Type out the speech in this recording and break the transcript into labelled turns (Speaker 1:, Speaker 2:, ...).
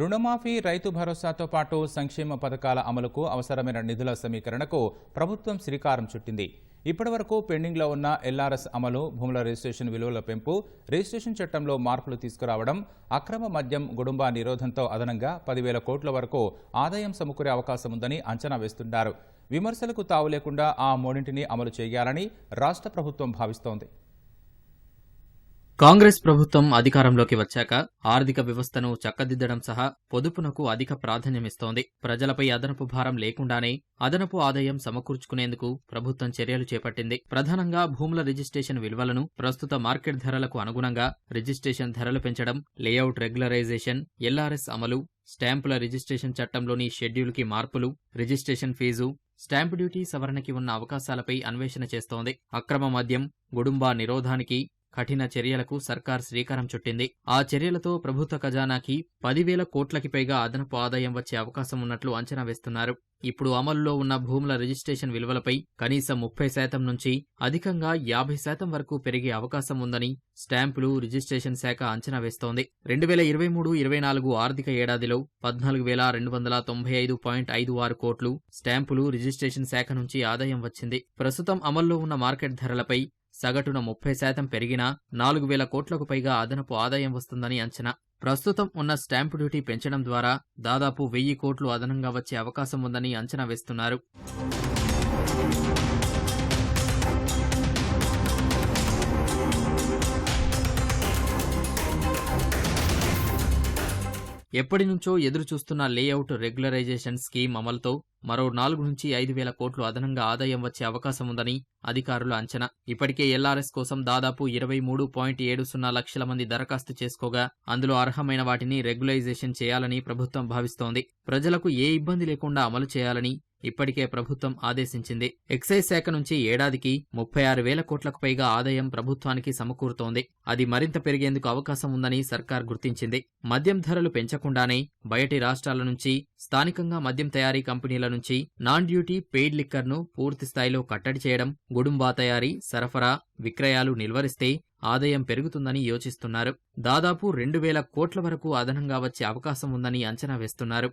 Speaker 1: రుణమాఫీ రైతు భరోసాతో పాటు సంక్షేమ పథకాల అమలుకు అవసరమైన నిధుల సమీకరణకు ప్రభుత్వం శ్రీకారం చుట్టింది. ఇప్పటివరకు పెండింగ్లో ఉన్న ఎల్ఆర్ఎస్ అమలు భూముల రిజిస్ట్రేషన్ విలువల పెంపు రిజిస్ట్రేషన్ చట్టంలో మార్పులు తీసుకురావడం అక్రమ మద్యం గుడుంబా నిరోధంతో అదనంగా పదివేల కోట్ల వరకు ఆదాయం సమకూరే అవకాశం ఉందని అంచనా వేస్తున్నారు విమర్శలకు తావు లేకుండా ఆ మూడింటిని అమలు చేయాలని రాష్ట్ర ప్రభుత్వం భావిస్తోంది.
Speaker 2: కాంగ్రెస్ ప్రభుత్వం అధికారంలోకి వచ్చాక ఆర్థిక వ్యవస్థను చక్కదిద్దడం సహా పొదుపునకు అధిక ప్రాధాన్యమిస్తోంది. ప్రజలపై అదనపు భారం లేకుండానే అదనపు ఆదాయం సమకూర్చుకునేందుకు ప్రభుత్వం చర్యలు చేపట్టింది. ప్రధానంగా భూముల రిజిస్ట్రేషన్ విలువలను ప్రస్తుత మార్కెట్ ధరలకు అనుగుణంగా రిజిస్ట్రేషన్ ధరలు పెంచడం లేఅవుట్ రెగ్యులరైజేషన్ ఎల్ఆర్ఎస్ అమలు స్టాంపుల రిజిస్ట్రేషన్ చట్టంలోని షెడ్యూల్కి మార్పులు రిజిస్ట్రేషన్ ఫీజు స్టాంపు డ్యూటీ సవరణకి ఉన్న అవకాశాలపై అన్వేషణ చేస్తోంది. అక్రమ మద్యం గుడుంబా నిరోధానికి కఠిన చర్యలకు సర్కార్ శ్రీకారం చుట్టింది. ఆ చర్యలతో ప్రభుత్వ ఖజానాకి పదివేల కోట్లకి పైగా అదనపు ఆదాయం వచ్చే అవకాశం ఉన్నట్లు అంచనా వేస్తున్నారు. ఇప్పుడు అమలులో ఉన్న భూముల రిజిస్ట్రేషన్ విలువలపై కనీసం ముప్పై శాతం నుంచి అధికంగా యాభై శాతం వరకు పెరిగే అవకాశం ఉందని స్టాంపులు రిజిస్ట్రేషన్ శాఖ అంచనా వేస్తోంది. రెండు వేల ఇరవై మూడు ఇరవై నాలుగు ఆర్థిక ఏడాదిలో పద్నాలుగు వేల రెండు వందల తొంభై ఐదు పాయింట్ ఐదు ఆరు కోట్లు స్టాంపులు రిజిస్ట్రేషన్ శాఖ నుంచి ఆదాయం వచ్చింది. ప్రస్తుతం అమల్లో ఉన్న మార్కెట్ ధరలపై సగటున ముప్పై శాతం పెరిగినా నాలుగు వేల కోట్లకు పైగా అదనపు ఆదాయం వస్తుందని అంచనా. ప్రస్తుతం ఉన్న స్టాంపు డ్యూటీ పెంచడం ద్వారా దాదాపు వెయ్యి కోట్లు అదనంగా వచ్చే అవకాశం ఉందని అంచనా వేస్తున్నారు. ఎప్పటి నుంచో ఎదురు చూస్తున్న లేఅవుట్ రెగ్యులరైజేషన్ స్కీమ్ అమలుతో మరో నాలుగు నుంచి ఐదు వేల కోట్లు అదనంగా ఆదాయం వచ్చే అవకాశం ఉందని అధికారుల అంచనా. ఇప్పటికే ఎల్ఆర్ఎస్ కోసం దాదాపు ఇరవై మూడు పాయింట్ ఏడు సున్నా లక్షల మంది దరఖాస్తు చేసుకోగా అందులో అర్హమైన వాటిని రెగ్యులైజేషన్ చేయాలని ప్రభుత్వం భావిస్తోంది. ప్రజలకు ఏ ఇబ్బంది లేకుండా అమలు చేయాలని ఇప్పటికే ప్రభుత్వం ఆదేశించింది. ఎక్సైజ్ శాఖ నుంచి ఏడాదికి ముప్పై ఆరు వేల కోట్లకు పైగా ఆదాయం ప్రభుత్వానికి సమకూరుతోంది. అది మరింత పెరిగేందుకు అవకాశం ఉందని సర్కార్ గుర్తించింది. మద్యం ధరలు పెంచకుండానే బయటి రాష్ట్రాల నుంచి స్థానికంగా మద్యం తయారీ కంపెనీల నుంచి నాన్ డ్యూటీ పెయిడ్ లిక్కర్ను పూర్తి స్థాయిలో కట్టడి చేయడం గుడుంబా తయారీ సరఫరా విక్రయాలు నిల్వరిస్తే ఆదాయం పెరుగుతుందని యోచిస్తున్నారు. దాదాపు రెండు వేల కోట్ల వరకు అదనంగా వచ్చే అవకాశం ఉందని అంచనా వేస్తున్నారు.